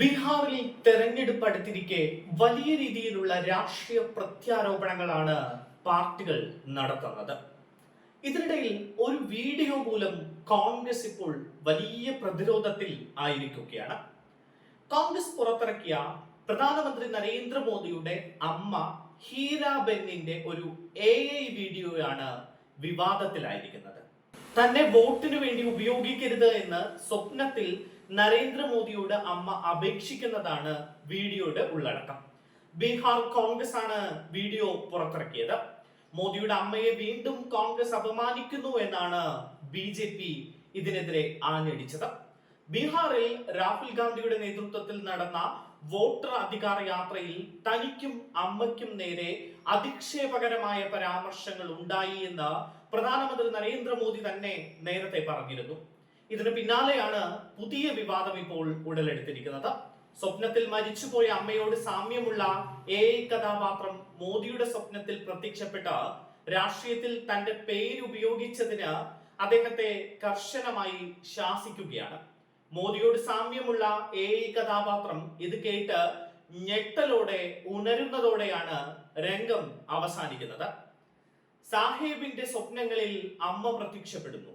ബീഹാറിൽ തെരഞ്ഞെടുപ്പ് അടുത്തിരിക്കെ വലിയ രീതിയിലുള്ള രാഷ്ട്രീയ പ്രത്യാരോപണങ്ങളാണ് പാർട്ടികൾ നടത്തുന്നത്. ഇതിനിടയിൽ ഒരു വീഡിയോ മൂലം കോൺഗ്രസ് ഇപ്പോൾ വലിയ പ്രതിരോധത്തിൽ ആയിരിക്കുകയാണ്. കോൺഗ്രസ് പുറത്തിറക്കിയ പ്രധാനമന്ത്രി നരേന്ദ്രമോദിയുടെ അമ്മ ഹീരാബെന്നിന്റെ ഒരു എ ഐ വീഡിയോയാണ് വിവാദത്തിലായിരിക്കുന്നത്. തന്നെ വോട്ടിനു വേണ്ടി ഉപയോഗിക്കരുത് എന്ന് സ്വപ്നത്തിൽ നരേന്ദ്രമോദിയോട് അമ്മ അപേക്ഷിക്കുന്നതാണ് വീഡിയോയുടെ ഉള്ളടക്കം. ബീഹാർ കോൺഗ്രസ് ആണ് വീഡിയോ പുറത്തിറക്കിയത്. മോദിയുടെ അമ്മയെ വീണ്ടും കോൺഗ്രസ് അപമാനിക്കുന്നു എന്നാണ് ബി ജെ പി ഇതിനെതിരെ ആഞ്ഞടിച്ചത്. ബീഹാറിൽ രാഹുൽ ഗാന്ധിയുടെ നേതൃത്വത്തിൽ നടന്ന വോട്ടർ അധികാര യാത്രയിൽ തനിക്കും അമ്മയ്ക്കും നേരെ അധിക്ഷേപകരമായ പരാമർശങ്ങൾ ഉണ്ടായി എന്ന് പ്രധാനമന്ത്രി നരേന്ദ്രമോദി തന്നെ നേരത്തെ പറഞ്ഞിരുന്നു. ഇതിന് പിന്നാലെയാണ് പുതിയ വിവാദം ഇപ്പോൾ ഉടലെടുത്തിരിക്കുന്നത്. സ്വപ്നത്തിൽ മരിച്ചുപോയ അമ്മയോട് സാമ്യമുള്ള എ കഥാപാത്രം മോദിയുടെ സ്വപ്നത്തിൽ പ്രത്യക്ഷപ്പെട്ട രാഷ്ട്രീയത്തിൽ തന്റെ പേരുപയോഗിച്ചതിന് അദ്ദേഹത്തെ കർശനമായി ശാസിക്കുകയാണ്. മോദിയോട് സാമ്യമുള്ള എ ഐ കഥാപാത്രം ഇത് കേട്ട് ഞെട്ടലോടെ ഉണരുന്നതോടെയാണ് രംഗം അവസാനിക്കുന്നത്. സാഹേബിന്റെ സ്വപ്നങ്ങളിൽ അമ്മ പ്രത്യക്ഷപ്പെടുന്നു.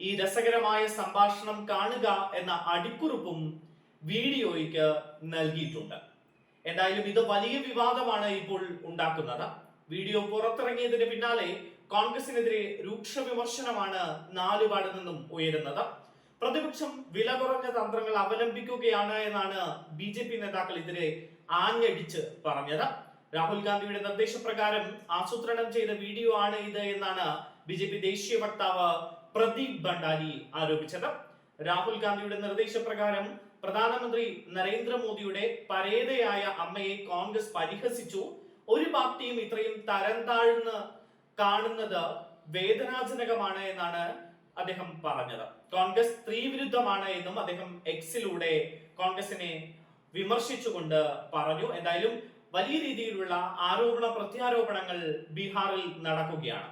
ഈ രസകരമായ സംഭാഷണം കാണുക എന്ന അടിക്കുറിപ്പും വീഡിയോയ്ക്ക് നൽകിയിട്ടുണ്ട്. എന്തായാലും ഇത് വലിയ വിവാദമാണ് ഇപ്പോൾ ഉണ്ടാക്കുന്നത്. വീഡിയോ പുറത്തിറങ്ങിയതിന് പിന്നാലെ കോൺഗ്രസിനെതിരെ രൂക്ഷ വിമർശനമാണ് നാലുപാട് നിന്നും ഉയരുന്നത്. പ്രതിപക്ഷം വില കുറഞ്ഞ തന്ത്രങ്ങൾ അവലംബിക്കുകയാണ് എന്നാണ് ബി ജെ പി നേതാക്കൾ ഇതിനെ ആഞ്ഞടിച്ച് പറഞ്ഞത്. രാഹുൽ ഗാന്ധിയുടെ നിർദ്ദേശപ്രകാരം ആസൂത്രണം ചെയ്ത വീഡിയോ ആണ് ഇത് എന്നാണ് ബി ജെ പി ദേശീയ വക്താവ് പ്രദീപ് ഭണ്ഡാരി ആരോപിച്ചത്. രാഹുൽ ഗാന്ധിയുടെ നിർദ്ദേശപ്രകാരം പ്രധാനമന്ത്രി നരേന്ദ്രമോദിയുടെ പരേതയായ അമ്മയെ കോൺഗ്രസ് പരിഹസിച്ചു. ഒരു പാർട്ടിയും ഇത്രയും തരം താഴ്ന്ന് കാണുന്നത് വേദനാജനകമാണ് എന്നാണ് അദ്ദേഹം പറഞ്ഞത്. കോൺഗ്രസ് സ്ത്രീവിരുദ്ധമാണ് എന്നും അദ്ദേഹം എക്സിലൂടെ കോൺഗ്രസിനെ വിമർശിച്ചുകൊണ്ട് പറഞ്ഞു. എന്തായാലും വലിയ രീതിയിലുള്ള ആരോപണ പ്രത്യാരോപണങ്ങൾ ബീഹാറിൽ നടക്കുകയാണ്.